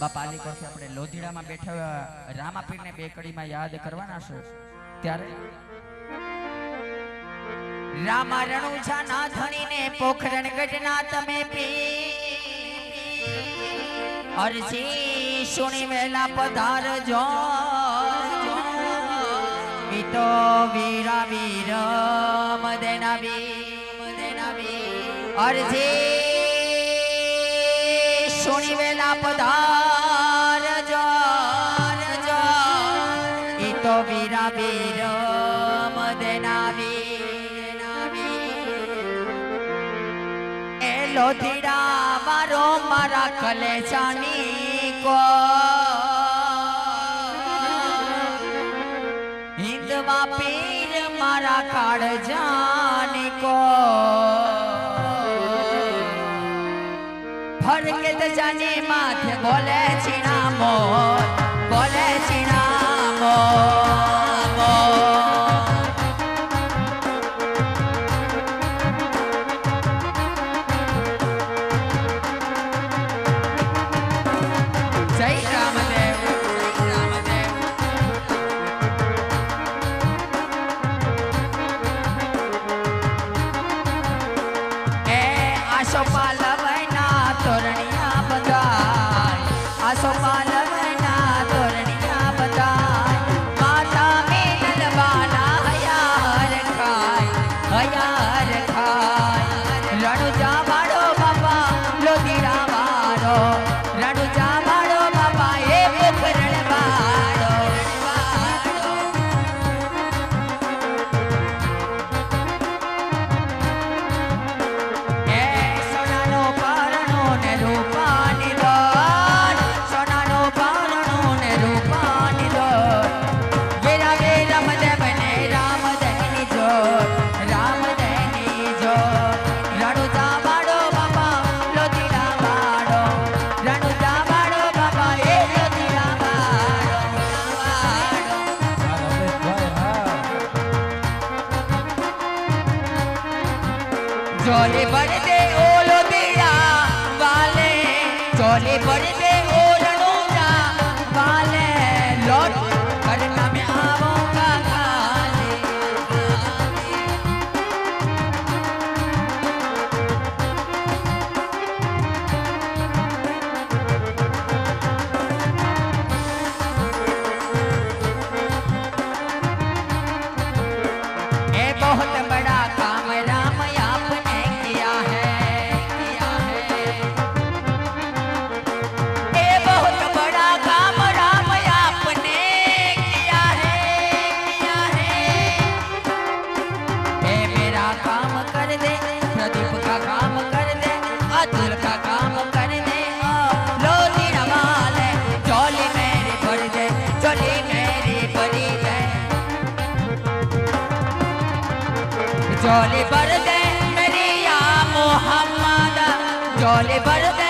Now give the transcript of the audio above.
બાપા અલી કોરથી આપણે લોધીડામાં બેઠા રામાપીરને બે કડીમાં યાદ કરવાના છે? ત્યારે? રામા રણુજા ના ધણીને પોખરણ ગઢના તમે પી. અરજી સુણી વેલા પધારજો તો વીરા વીર મદેના વી મદેના વી અરજી સુણી વેલા પધારજો એ લોધીડા મારો મારા કલેજાની કો હિંદવા પીર મારા કાળજાની કો ફરકે તો જાને માથે બોલે છીણા મોર, બોલે છીણા મોર. આશો પાલવના તોરણિયા બધાય. આશો પાલવના તોરણિયા બધાય. માતા મેલવાના હયા હરખાય હયા હરખાય રણુજા ચોલે પડતે ઓલો દીડા વાલે choli પડદે jolly birthday, Maria Muhammad, jolly birthday.